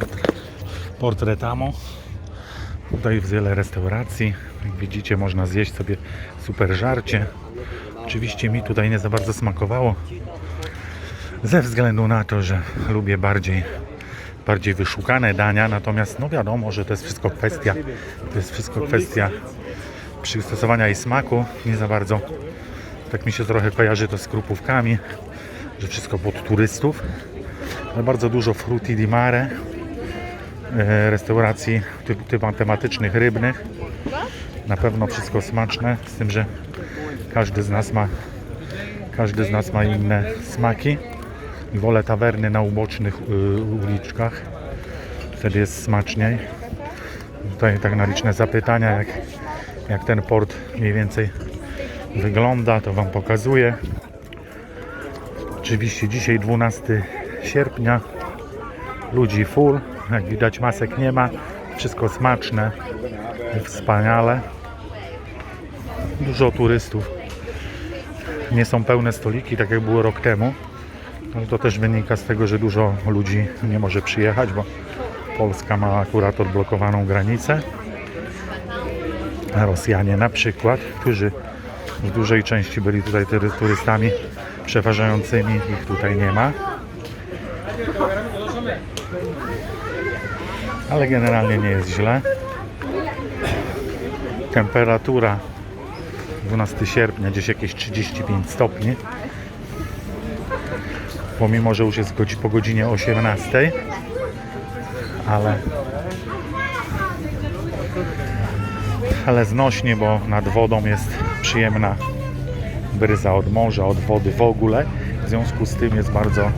port, port Retamo. Tutaj wiele restauracji. Jak widzicie, można zjeść sobie super żarcie. Oczywiście mi tutaj nie za bardzo smakowało. Ze względu na to, że lubię bardziej, bardziej wyszukane dania. Natomiast no wiadomo, że to jest wszystko kwestia, to jest wszystko kwestia przystosowania i smaku. Nie za bardzo tak mi się trochę kojarzy to z krupówkami, że wszystko pod turystów. Ale bardzo dużo frutti di mare, restauracji typu, typu tematycznych, rybnych. Na pewno wszystko smaczne, z tym, że każdy z nas ma każdy z nas ma inne smaki. Wolę tawerny na ubocznych y, uliczkach. Wtedy jest smaczniej. Tutaj tak na liczne zapytania, jak, jak ten port mniej więcej wygląda, to Wam pokazuję. Oczywiście dzisiaj 12 sierpnia. Ludzi full. Jak widać masek nie ma. Wszystko smaczne. Wspaniale. Dużo turystów. Nie są pełne stoliki, tak jak było rok temu. Ale to też wynika z tego, że dużo ludzi nie może przyjechać, bo Polska ma akurat odblokowaną granicę. A Rosjanie na przykład, którzy w dużej części byli tutaj tury- turystami przeważającymi, ich tutaj nie ma. Ale generalnie nie jest źle. Temperatura 12 sierpnia, gdzieś jakieś 35 stopni. Pomimo, że już jest po godzinie 18, ale ale znośnie, bo nad wodą jest przyjemna bryza od morza, od wody w ogóle. W związku z tym jest bardzo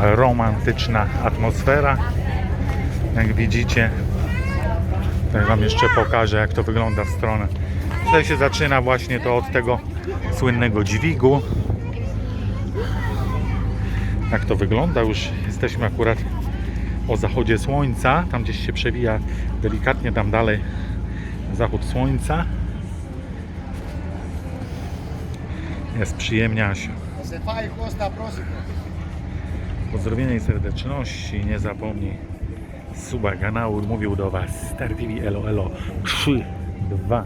romantyczna atmosfera. Jak widzicie, tutaj Wam jeszcze pokażę, jak to wygląda w stronę. Tutaj się zaczyna właśnie to od tego słynnego dźwigu. Jak to wygląda? Już jesteśmy akurat o zachodzie słońca. Tam gdzieś się przewija delikatnie tam dalej zachód słońca. Jest przyjemnie. Próximo. Pozdrowienia i serdeczności. Nie zapomnij suba kanału. Mówił do Was Star TV Elo Elo 3, 2,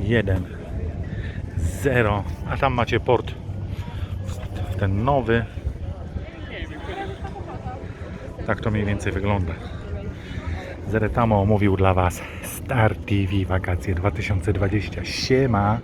1, 0. A tam macie port ten nowy. Tak to mniej więcej wygląda. Zeretamo omówił dla Was Star TV Wakacje 2020. Siema!